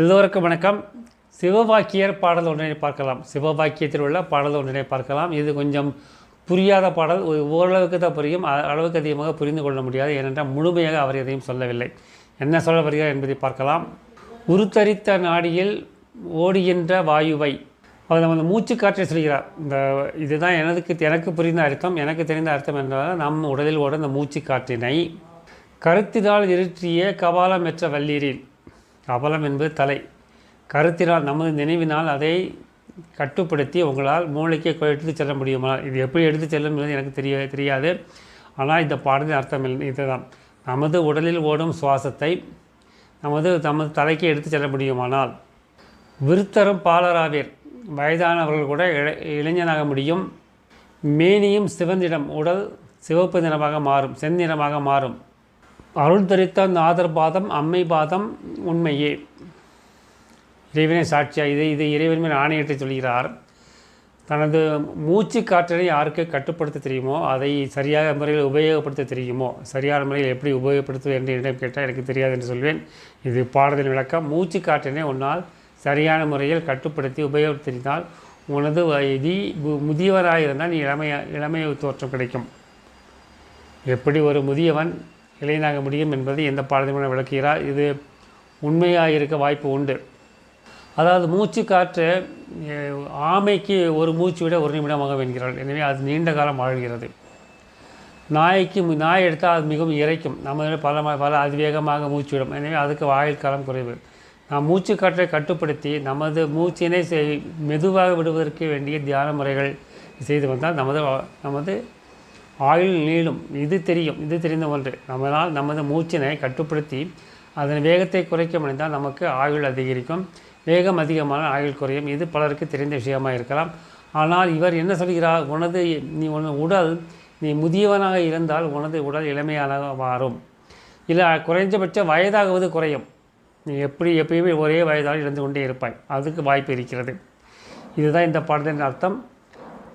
எல்லோருக்கும் வணக்கம். சிவவாக்கியர் பாடல் ஒன்றினை பார்க்கலாம். சிவவாக்கியத்தில் உள்ள பாடல் ஒன்றினை பார்க்கலாம். இது கொஞ்சம் புரியாத பாடல். ஒரு ஓரளவுக்கு தான் புரியும். அளவுக்கு அதிகமாக புரிந்து கொள்ள முடியாது. ஏனென்றால் முழுமையாக அவர் எதையும் சொல்லவில்லை. என்ன சொல்ல வருகிறார் என்பதை பார்க்கலாம். உருத்தரித்த நாடியில் ஓடுகின்ற வாயுவை. அவர் நம்ம மூச்சு காற்றை சொல்கிறார். இந்த இதுதான் எனக்கு எனக்கு புரிந்த அர்த்தம். எனக்கு தெரிந்த அர்த்தம் என்றால் நம் உடலில் ஓட இந்த மூச்சு காற்றினை கருத்தினால் இருற்றிய கபாலம் எற்ற வல்லீரில். கபலம் என்பது தலை. கருத்தினால் நமது நினைவினால் அதை கட்டுப்படுத்தி உங்களால் மூளைக்கு எடுத்து செல்ல முடியுமா? இது எப்படி எடுத்து செல்லும் என்பது எனக்கு தெரிய தெரியாது. ஆனால் இந்த பாடத்தின் அர்த்தம் இல்லை- இதுதான். நமது உடலில் ஓடும் சுவாசத்தை நமது நமது தலைக்கு எடுத்து செல்ல முடியுமானால் விருத்தரும் பாலராவீர் வயதானவர்கள் கூட இளை இளைஞனாக முடியும். மேனியும் சிவந்திடம் உடல் சிவப்பு நிறமாக மாறும் செந்நிறமாக மாறும். அருள் தரித்த நாதர் பாதம் அம்மை பாதம் உண்மையே. இறைவனை சாட்சியாக இதை இது இறைவன் மேல் ஆணையிட்டு சொல்கிறார். தனது மூச்சு காற்றினை யாருக்கு கட்டுப்படுத்த தெரியுமோ அதை சரியாக முறையில் உபயோகப்படுத்த தெரியுமோ சரியான முறையில் எப்படி உபயோகப்படுத்துவது என்று என்னிடம் கேட்டால் எனக்கு தெரியாது என்று சொல்வேன். இது பாடத்தின் விளக்கம். மூச்சு காற்றினை உன்னால் சரியான முறையில் கட்டுப்படுத்தி உபயோகப்படுத்தினால் உனது வயதி முதியவராக இருந்தால் நீ இளமைய இளமைய தோற்றம் கிடைக்கும். எப்படி ஒரு முதியவன் இளைஞனாக முடியும் என்பதை எந்த பாடத்தின் விளக்குகிறார் இது உண்மையாக இருக்க வாய்ப்பு உண்டு. அதாவது மூச்சு காற்று ஆமைக்கு ஒரு மூச்சு விட ஒரு நிமிடமாக வென்கிறாள் எனவே அது நீண்ட காலம் வாழ்கிறது நாய்க்கு நாய் எடுத்தால் அது மிகவும் இறைக்கும் நம்ம பல பல அதிவேகமாக மூச்சு விடும். எனவே அதுக்கு வாயில் காலம் குறைவு. நாம் மூச்சு காற்றை கட்டுப்படுத்தி நமது மூச்சினை செய்- மெதுவாக விடுவதற்கு வேண்டிய தியான முறைகள் செய்து வந்தால் நமது நமது ஆயுள் நீளும். இது தெரியும். இது தெரிந்த ஒன்று. நம்மளால் நமது மூச்சினை கட்டுப்படுத்தி அதன் வேகத்தை குறைக்க முடிந்தால் நமக்கு ஆயுள் அதிகரிக்கும். வேகம் அதிகமான ஆயுள் குறையும். இது பலருக்கு தெரிந்த விஷயமாக இருக்கலாம். ஆனால் இவர் என்ன சொல்கிறார்? உனது நீ உன உடல் நீ முதியவனாக இருந்தால் உனது உடல் இளமையாக மாறும். இல்லை குறைஞ்சபட்ச வயதாகுவது குறையும். நீ எப்படி எப்பயுமே ஒரே வயதாக இருந்து கொண்டே இருப்பாய். அதுக்கு வாய்ப்பு இருக்கிறது. இதுதான் இந்த பாடத்தின் அர்த்தம்.